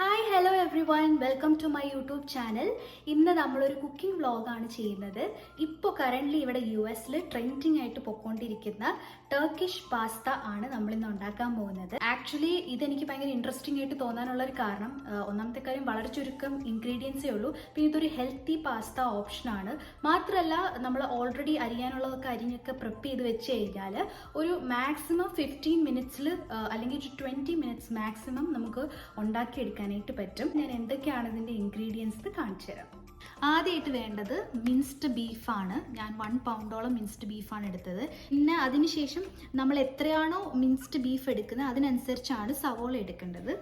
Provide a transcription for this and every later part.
Hi hello everyone welcome to my YouTube channel ഇന്ന് നമ്മളൊരു cooking വ്ളോഗാണ് ചെയ്യുന്നത്. ഇപ്പോൾ കറന്റ്ലി ഇവിടെ യു എസിൽ ട്രെൻഡിങ് ആയിട്ട് പൊക്കോണ്ടിരിക്കുന്ന ടർക്കിഷ് പാസ്ത ആണ് നമ്മൾ ഇന്ന് ഉണ്ടാക്കാൻ പോകുന്നത്. ആക്ച്വലി ഇതെനിക്ക് ഭയങ്കര ഇൻട്രസ്റ്റിംഗ് ആയിട്ട് തോന്നാനുള്ള ഒരു കാരണം ഒന്നാമത്തെ കാര്യം വളരെ ചുരുക്കം ഇൻഗ്രീഡിയൻസേ ഉള്ളൂ. പിന്നെ ഇതൊരു ഹെൽത്തി പാസ്ത ഓപ്ഷനാണ് മാത്രമല്ല നമ്മൾ ഓൾറെഡി അരിയാനുള്ളതൊക്കെ അരിഞ്ഞൊക്കെ പ്രിപ്പ് ചെയ്ത് വെച്ച് കഴിഞ്ഞാൽ ഒരു മാക്സിമം ഫിഫ്റ്റീൻ മിനിറ്റ്സിൽ അല്ലെങ്കിൽ ഒരു ട്വന്റി മിനിറ്റ്സ് മാക്സിമം നമുക്ക് ഉണ്ടാക്കിയെടുക്കാനായിട്ട് പറ്റും. ഞാൻ എന്തൊക്കെയാണ് ഇതിന്റെ ഇൻഗ്രീഡിയൻസ് കാണിച്ചു തരാം. ആദ്യമായിട്ട് വേണ്ടത് മിൻസ്ഡ് ബീഫാണ് ഞാൻ വൺ പൗണ്ടോളം മിൻസ്ഡ് ബീഫാണ് എടുത്തത്. പിന്നെ അതിനുശേഷം നമ്മൾ എത്രയാണോ മിൻസ്ഡ് ബീഫ് എടുക്കുന്നത് അതിനനുസരിച്ചാണ് സവോള എടുക്കേണ്ടത്.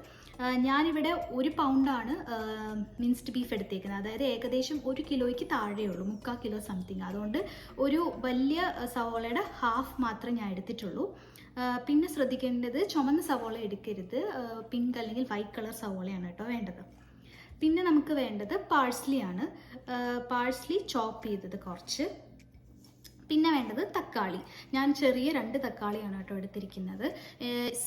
ഞാനിവിടെ ഒരു പൗണ്ടാണ് മിൻസ്ഡ് ബീഫ് എടുത്തേക്കുന്നത്. അതായത് ഏകദേശം ഒരു കിലോയ്ക്ക് താഴെയുള്ളൂ മുക്കാൽ കിലോ സംതിങ് അതുകൊണ്ട് ഒരു വലിയ സവോളയുടെ ഹാഫ് മാത്രമേ ഞാൻ എടുത്തിട്ടുള്ളൂ. പിന്നെ ശ്രദ്ധിക്കേണ്ടത് ചുമന്ന സവോള എടുക്കരുത്. പിങ്ക് അല്ലെങ്കിൽ വൈറ്റ് കളർ സവോളയാണ് കേട്ടോ വേണ്ടത്. പിന്നെ നമുക്ക് വേണ്ടത് പാഴ്സ്ലിയാണ് പാഴ്സ്ലി ചോപ്പ് ചെയ്തത് കുറച്ച്. പിന്നെ വേണ്ടത് തക്കാളി. ഞാൻ ചെറിയ രണ്ട് തക്കാളിയാണ് കേട്ടോ എടുത്തിരിക്കുന്നത്.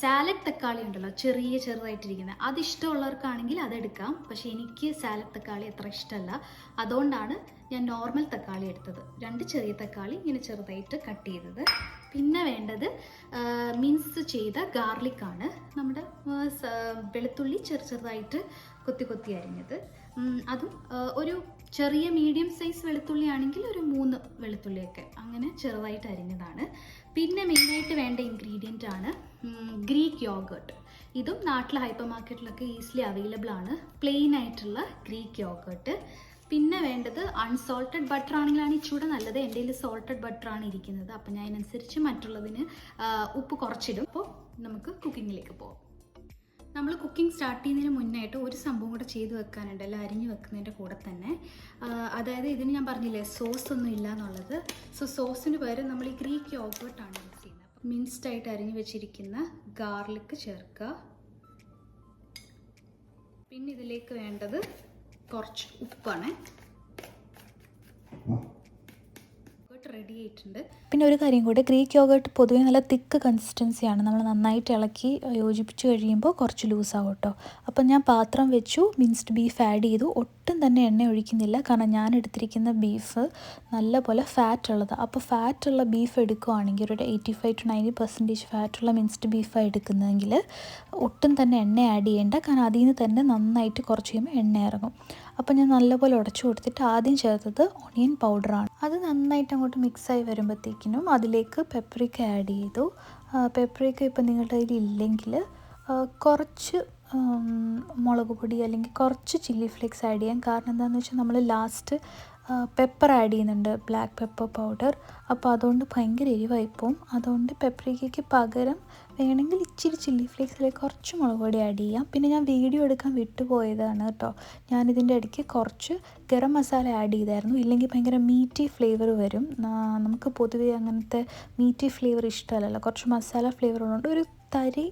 സാലഡ് തക്കാളി ഉണ്ടല്ലോ ചെറിയ ചെറുതായിട്ടിരിക്കുന്നത്. അത് ഇഷ്ടമുള്ളവർക്കാണെങ്കിൽ അതെടുക്കാം പക്ഷെ എനിക്ക് സാലഡ് തക്കാളി അത്ര ഇഷ്ടമല്ല. അതുകൊണ്ടാണ് ഞാൻ നോർമൽ തക്കാളി എടുത്തത്. രണ്ട് ചെറിയ തക്കാളി ഇങ്ങനെ ചെറുതായിട്ട് കട്ട് ചെയ്തത്. പിന്നെ വേണ്ടത് മിൻസ് ചെയ്ത ഗാർലിക്കാണ് നമ്മുടെ വെളുത്തുള്ളി ചെറു ചെറുതായിട്ട് കൊത്തി കൊത്തി അരിഞ്ഞത്. അതും ഒരു ചെറിയ മീഡിയം സൈസ് വെളുത്തുള്ളി ആണെങ്കിൽ ഒരു മൂന്ന് വെളുത്തുള്ളിയൊക്കെ അങ്ങനെ ചെറുതായിട്ട് അരിഞ്ഞതാണ്. പിന്നെ മെയിനായിട്ട് വേണ്ട ഇൻഗ്രീഡിയന്റ് ആണ് ഗ്രീക്ക് യോഗേർട്ട് ഇതും നാട്ടിലെ ഹൈപ്പർ മാർക്കറ്റിലൊക്കെ ഈസിലി അവൈലബിൾ ആണ്. പ്ലെയിൻ ആയിട്ടുള്ള ഗ്രീക്ക് യോഗേർട്ട് പിന്നെ വേണ്ടത് അൺസോൾട്ടഡ് ബട്ടർ ആണെങ്കിലാണ് ഇച്ചൂടെ നല്ലത്. എന്റെ കയ്യിൽ സോൾട്ടഡ് ബട്ടർ ആണ് ഇരിക്കുന്നത്. അപ്പം ഞാൻ അതിനനുസരിച്ച് മറ്റുള്ളതിന് ഉപ്പ് കുറച്ചിടും. അപ്പോൾ നമുക്ക് കുക്കിങ്ങിലേക്ക് പോകാം നമ്മൾ കുക്കിംഗ് സ്റ്റാർട്ട് ചെയ്യുന്നതിന് മുന്നായിട്ട് ഒരു സംഭവം കൂടെ ചെയ്ത് വെക്കാനുണ്ട്. അല്ല അരിഞ്ഞ് വെക്കുന്നതിന്റെ കൂടെ തന്നെ. അതായത് ഇതിന് ഞാൻ പറഞ്ഞില്ലേ സോസ് ഒന്നും ഇല്ല എന്നുള്ളത് സോ സോസിന് പകരം നമ്മൾ ഈ ഗ്രീക്ക് യോഗേർട്ടാണ് യൂസ് ചെയ്യുന്നത്. മിൻസ്ഡ് ആയിട്ട് അരിഞ്ഞ് വെച്ചിരിക്കുന്ന ഗാർലിക്ക് ചേർക്കുക. പിന്നെ ഇതിലേക്ക് വേണ്ടത് കുറച്ച് ഉപ്പാണ്. റെഡി ആയിട്ടുണ്ട്. പിന്നെ ഒരു കാര്യം കൂടി ഗ്രീക്ക് യോഗേർട്ട് പൊതുവെ നല്ല തിക്ക് കൺസിസ്റ്റൻസിയാണ് നമ്മൾ നന്നായിട്ട് ഇളക്കി യോജിപ്പിച്ച് കഴിയുമ്പോൾ കുറച്ച് ലൂസാവും കേട്ടോ അപ്പം ഞാൻ പാത്രം വെച്ചു മിൻസ്ഡ് ബീഫ് ആഡ് ചെയ്തു. ഒട്ടും തന്നെ എണ്ണ ഒഴിക്കുന്നില്ല. കാരണം ഞാൻ എടുത്തിരിക്കുന്ന ബീഫ് നല്ല പോലെ ഫാറ്റ് ഉള്ളത്. അപ്പോൾ ഫാറ്റ് ഉള്ള ബീഫ് എടുക്കുകയാണെങ്കിൽ ഒരു eighty five to ninety percentage ഫാറ്റുള്ള minced ബീഫാണ് എടുക്കുന്നതെങ്കിൽ ഒട്ടും തന്നെ എണ്ണ ആഡ് ചെയ്യേണ്ട. കാരണം അതിൽ നിന്ന് തന്നെ നന്നായിട്ട് കുറച്ച് കഴിയുമ്പോൾ എണ്ണ ഇറങ്ങും. അപ്പോൾ ഞാൻ നല്ലപോലെ ഉടച്ചു കൊടുത്തിട്ട് ആദ്യം ചേർത്തത് ഒണിയൻ പൗഡറാണ് അത് നന്നായിട്ട് അങ്ങോട്ട് മിക്സായി വരുമ്പോഴത്തേക്കിനും അതിലേക്ക് പെപ്പറിക്ക ആഡ് ചെയ്തു. പെപ്പറിക്ക ഇപ്പം നിങ്ങളുടെ കയ്യിൽ ഇല്ലെങ്കിൽ കുറച്ച് മുളക് പൊടി അല്ലെങ്കിൽ കുറച്ച് ചില്ലി ഫ്ലേക്സ് ആഡ് ചെയ്യാം കാരണം എന്താണെന്ന് വെച്ചാൽ നമ്മൾ ലാസ്റ്റ് പെപ്പർ ആഡ് ചെയ്യുന്നുണ്ട് ബ്ലാക്ക് പെപ്പർ പൗഡർ അപ്പോൾ അതുകൊണ്ട് ഭയങ്കര എരിവായിപ്പോവും അതുകൊണ്ട് പെപ്പറിക്കയ്ക്ക് പകരം വേണമെങ്കിൽ ഇച്ചിരി ചില്ലി ഫ്ലേക്സിലേക്ക് കുറച്ച് മുളക് പൊടി ആഡ് ചെയ്യാം. പിന്നെ ഞാൻ വീഡിയോ എടുക്കാൻ വിട്ടുപോയതാണ് കേട്ടോ ഞാനിതിന്റെ ഇടയ്ക്ക് കുറച്ച് ഗരം മസാല ആഡ് ചെയ്തായിരുന്നു. ഇല്ലെങ്കിൽ ഭയങ്കര മീറ്റി ഫ്ലേവർ വരും. നമുക്ക് പൊതുവേ അങ്ങനത്തെ മീറ്റി ഫ്ലേവർ ഇഷ്ടമല്ലല്ലോ. കുറച്ച് മസാല ഫ്ലേവർ ഉള്ളതുകൊണ്ട് ഒരു തരി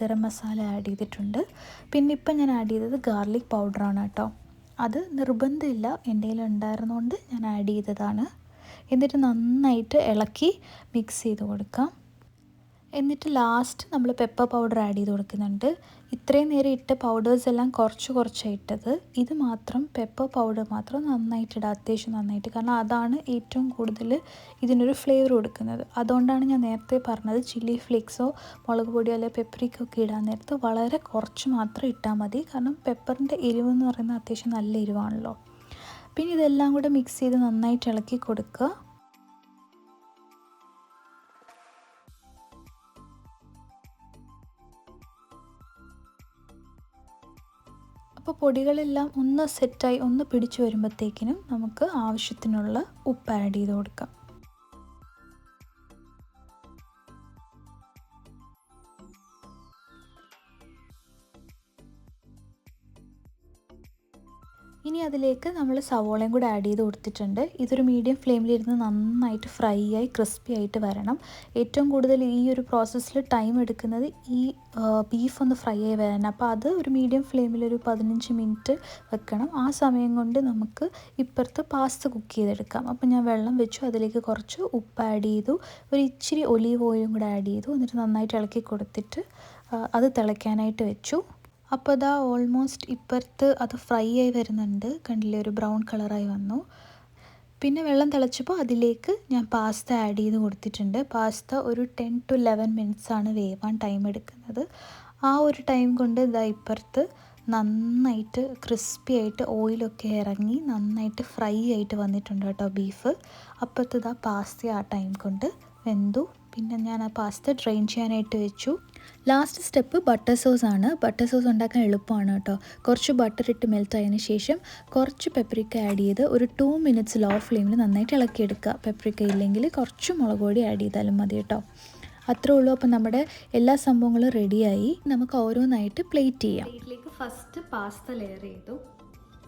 ഗരം മസാല ആഡ് ചെയ്തിട്ടുണ്ട്. പിന്നെ ഇപ്പം ഞാൻ ആഡ് ചെയ്തത് ഗാർലിക് പൗഡറാണ് കേട്ടോ അത് നിർബന്ധമില്ല. എന്റെ കയ്യിൽ ഞാൻ ആഡ് ചെയ്തതാണ്. എന്നിട്ട് നന്നായിട്ട് ഇളക്കി മിക്സ് ചെയ്ത് കൊടുക്കാം. എന്നിട്ട് ലാസ്റ്റ് നമ്മൾ പെപ്പർ പൗഡർ ആഡ് ചെയ്ത് കൊടുക്കുന്നുണ്ട്. ഇത്രയും നേരം ഇട്ട പൗഡേഴ്സ് എല്ലാം കുറച്ച് കുറച്ചാണ് ഇട്ടത് ഇത് മാത്രം പെപ്പർ പൗഡർ മാത്രം നന്നായിട്ട് ഇടുക അത്യാവശ്യം നന്നായിട്ട്. കാരണം അതാണ് ഏറ്റവും കൂടുതൽ ഇതിനൊരു ഫ്ലേവർ കൊടുക്കുന്നത്. അതുകൊണ്ടാണ് ഞാൻ നേരത്തെ പറഞ്ഞത് ചില്ലി ഫ്ലേക്സോ മുളക് പൊടിയോ അല്ലെങ്കിൽ പെപ്പറിക്കോ ഒക്കെ ഇടാൻ നേരത്ത് വളരെ കുറച്ച് മാത്രം ഇട്ടാൽ മതി. കാരണം പെപ്പറിന്റെ എരിവ് എന്ന് പറയുന്നത് അത്യാവശ്യം നല്ല എരിവാണല്ലോ. പിന്നെ ഇതെല്ലാം കൂടെ മിക്സ് ചെയ്ത് നന്നായിട്ട് ഇളക്കി കൊടുക്കുക. അപ്പോൾ പൊടികളെല്ലാം ഒന്ന് സെറ്റായി ഒന്ന് പിടിച്ചു വരുമ്പോഴത്തേക്കിനും നമുക്ക് ആവശ്യത്തിനുള്ള ഉപ്പ് ആഡ് ചെയ്ത് കൊടുക്കാം. അതിലേക്ക് നമ്മൾ സവോളയും കൂടെ ആഡ് ചെയ്ത് കൊടുത്തിട്ടുണ്ട്. ഇതൊരു മീഡിയം ഫ്ലെയിമിലിരുന്ന് നന്നായിട്ട് ഫ്രൈ ആയി ക്രിസ്പി ആയിട്ട് വരണം. ഏറ്റവും കൂടുതൽ ഈ ഒരു പ്രോസസ്സിൽ ടൈം എടുക്കുന്നത് ഈ ബീഫ് ഒന്ന് ഫ്രൈ ആയി വരാൻ അപ്പോൾ അത് ഒരു മീഡിയം ഫ്ലെയിമിൽ ഒരു പതിനഞ്ച് മിനിറ്റ് വെക്കണം. ആ സമയം കൊണ്ട് നമുക്ക് ഇപ്പുറത്ത് പാസ്ത കുക്ക് ചെയ്തെടുക്കാം. അപ്പോൾ ഞാൻ വെള്ളം വെച്ചു. അതിലേക്ക് കുറച്ച് ഉപ്പ് ആഡ് ചെയ്തു. ഒരു ഇച്ചിരി ഒലീവ് ഓയിലും കൂടെ ആഡ് ചെയ്തു. എന്നിട്ട് നന്നായിട്ട് ഇളക്കി കൊടുത്തിട്ട് അത് തിളയ്ക്കാനായിട്ട് വെച്ചു. അപ്പോൾ അതാ ഓൾമോസ്റ്റ് ഇപ്പുറത്ത് അത് ഫ്രൈ ആയി വരുന്നുണ്ട്. കണ്ടില്ലേ? ഒരു ബ്രൗൺ കളറായി വന്നു. പിന്നെ വെള്ളം തിളച്ചപ്പോൾ അതിലേക്ക് ഞാൻ പാസ്ത ആഡ് ചെയ്ത് കൊടുത്തിട്ടുണ്ട്. പാസ്ത ഒരു ടെൻ ടു ലെവൻ ആണ് വേവാൻ ടൈം എടുക്കുന്നത്. ആ ഒരു ടൈം കൊണ്ട് ഇതാ ഇപ്പുറത്ത് നന്നായിട്ട് ക്രിസ്പി ആയിട്ട് ഓയിലൊക്കെ ഇറങ്ങി നന്നായിട്ട് ഫ്രൈ ആയിട്ട് വന്നിട്ടുണ്ട് കേട്ടോ ബീഫ് അപ്പോഴത്തെ ഇതാ പാസ്ത ആ ടൈം കൊണ്ട് വെന്തു. പിന്നെ ഞാൻ ആ പാസ്ത ഡ്രെയിൻ ചെയ്യാനായിട്ട് വെച്ചു. ലാസ്റ്റ് സ്റ്റെപ്പ് ബട്ടർ സോസ് ആണ്. ബട്ടർ സോസ് ഉണ്ടാക്കാൻ എളുപ്പമാണ് കേട്ടോ. കുറച്ച് ബട്ടർ ഇട്ട് മെൽറ്റ് ആയതിനു ശേഷം കുറച്ച് പെപ്പറിക്ക ആഡ് ചെയ്ത് ഒരു ടു മിനിറ്റ്സ് ലോ ഫ്ലെയിമിൽ നന്നായിട്ട് ഇളക്കിയെടുക്കുക. പെപ്പറിക്ക ഇല്ലെങ്കിൽ കുറച്ച് മുളക് പൊടി ആഡ് ചെയ്താലും മതി കേട്ടോ. അത്രേ ഉള്ളൂ. അപ്പം നമ്മുടെ എല്ലാ സംഭവങ്ങളും റെഡിയായി നമുക്ക് ഓരോന്നായിട്ട് പ്ലേറ്റ് ചെയ്യാം. ഇതിലേക്ക് ഫസ്റ്റ് പാസ്ത ലെയർ ചെയ്തു.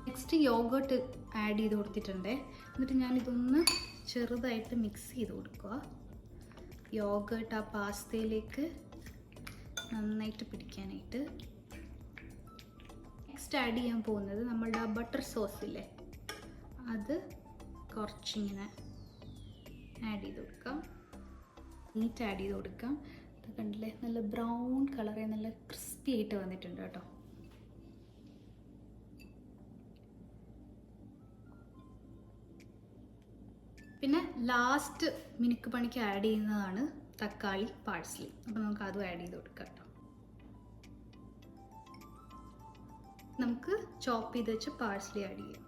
നെക്സ്റ്റ് യോഗോട്ട് ആഡ് ചെയ്ത് കൊടുത്തിട്ടുണ്ട്. എന്നിട്ട് ഞാനിതൊന്ന് ചെറുതായിട്ട് മിക്സ് ചെയ്ത് കൊടുക്കുക. യോഗട്ട് ആ പാസ്തയിലേക്ക് നന്നായിട്ട് പിടിക്കാനായിട്ട് നെക്സ്റ്റ് ആഡ് ചെയ്യാൻ പോകുന്നത് നമ്മളുടെ ആ ബട്ടർ സോസ് ഇല്ലേ? അത് കുറച്ചിങ്ങനെ ആഡ് ചെയ്ത് കൊടുക്കാം. നീറ്റ് ആഡ് ചെയ്ത് കൊടുക്കാം. അത് കണ്ടില്ലേ? നല്ല ബ്രൗൺ കളറേ നല്ല ക്രിസ്പി ആയിട്ട് വന്നിട്ടുണ്ട് കേട്ടോ. പിന്നെ ലാസ്റ്റ് മിനുക്ക് പണിക്ക് ആഡ് ചെയ്യുന്നതാണ് തക്കാളി പാഴ്സലി അപ്പോൾ നമുക്ക് അതും ആഡ് ചെയ്ത് കൊടുക്കാം കേട്ടോ നമുക്ക് ചോപ്പ് ചെയ്ത് വെച്ച് പാഴ്സലി ആഡ് ചെയ്യാം.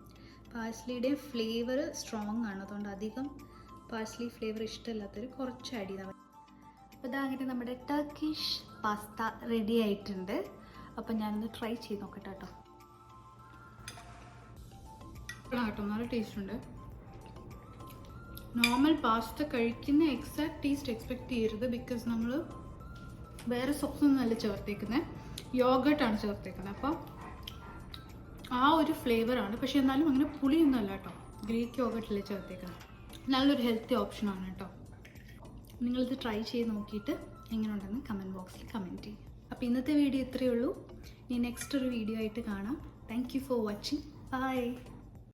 പാഴ്സലിയുടെ ഫ്ലേവർ സ്ട്രോങ് ആണ്. അതുകൊണ്ട് അധികം പാഴ്സലി ഫ്ലേവർ ഇഷ്ടമില്ലാത്തവർ കുറച്ച് ആഡ് ചെയ്താൽ മതി. അപ്പോൾ ഇതാ അങ്ങനെ നമ്മുടെ ടർക്കിഷ് പാസ്ത റെഡി ആയിട്ടുണ്ട്. അപ്പം ഞാനൊന്ന് ട്രൈ ചെയ്ത് നോക്കട്ടെ കേട്ടോ കേട്ടോ നല്ല ടേസ്റ്റ് ഉണ്ട്. നോർമൽ പാസ്ത കഴിക്കുന്ന എക്സാക്ട് ടേസ്റ്റ് എക്സ്പെക്ട് ചെയ്യരുത് ബിക്കോസ് നമ്മൾ വേറെ സോസൊന്നും അല്ല ചേർത്തേക്കുന്നത് യോഗട്ടാണ് ചേർത്തേക്കുന്നത് അപ്പോൾ ആ ഒരു ഫ്ലേവറാണ് പക്ഷെ എന്നാലും അങ്ങനെ പുളിയൊന്നും അല്ല കേട്ടോ ഗ്രീക്ക് യോഗട്ടിൽ ചേർത്തേക്കുന്നത് നല്ലൊരു ഹെൽത്തി ഓപ്ഷനാണ് കേട്ടോ നിങ്ങളിത് ട്രൈ ചെയ്ത് നോക്കിയിട്ട് എങ്ങനെയുണ്ടെന്ന് കമന്റ് ബോക്സിൽ കമന്റ് ചെയ്യും. അപ്പോൾ ഇന്നത്തെ വീഡിയോ ഇത്രയേ ഉള്ളൂ. ഇനി നെക്സ്റ്റ് ഒരു വീഡിയോ ആയിട്ട് കാണാം. Thank you for watching bye